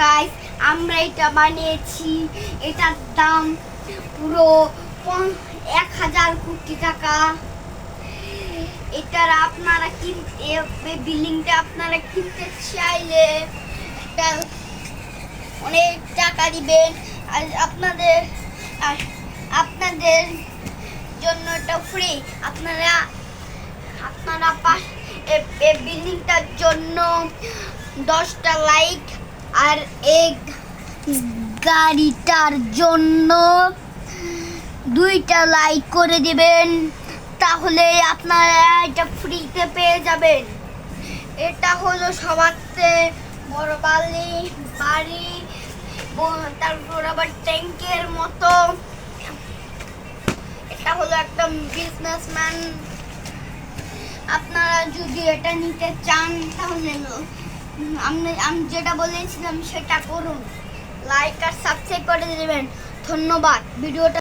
Guys আমরা এটা বানিয়েছি। এটার দাম পুরো এক হাজার কোটি টাকা। এটার আপনারা কিনতে বিল্ডিংটা আপনারা কিনতে চাইলে অনেক টাকা দিবেন। আর আপনাদের আর আপনাদের জন্য এটা ফ্রি আপনারা আপনারা পাশ বিল্ডিংটার জন্য দশটা লাইক আর এই গাড়িটার জন্য দুইটা লাইক করে দিবেন, তাহলে আপনারা এটা ফ্রিতে পেয়ে যাবেন। এটা হলো চেয়ে বড় বালি, বাড়ি তারপর আবার ট্যাঙ্কের মতো। এটা হলো একদম বিজনেসম্যান আপনারা যদি এটা নিতে চান, তাহলে আমি আমি যেটা বলেছিলাম সেটা করুন। লাইক আর সাবস্ক্রাইব করে দেবেন। ধন্যবাদ। ভিডিওটা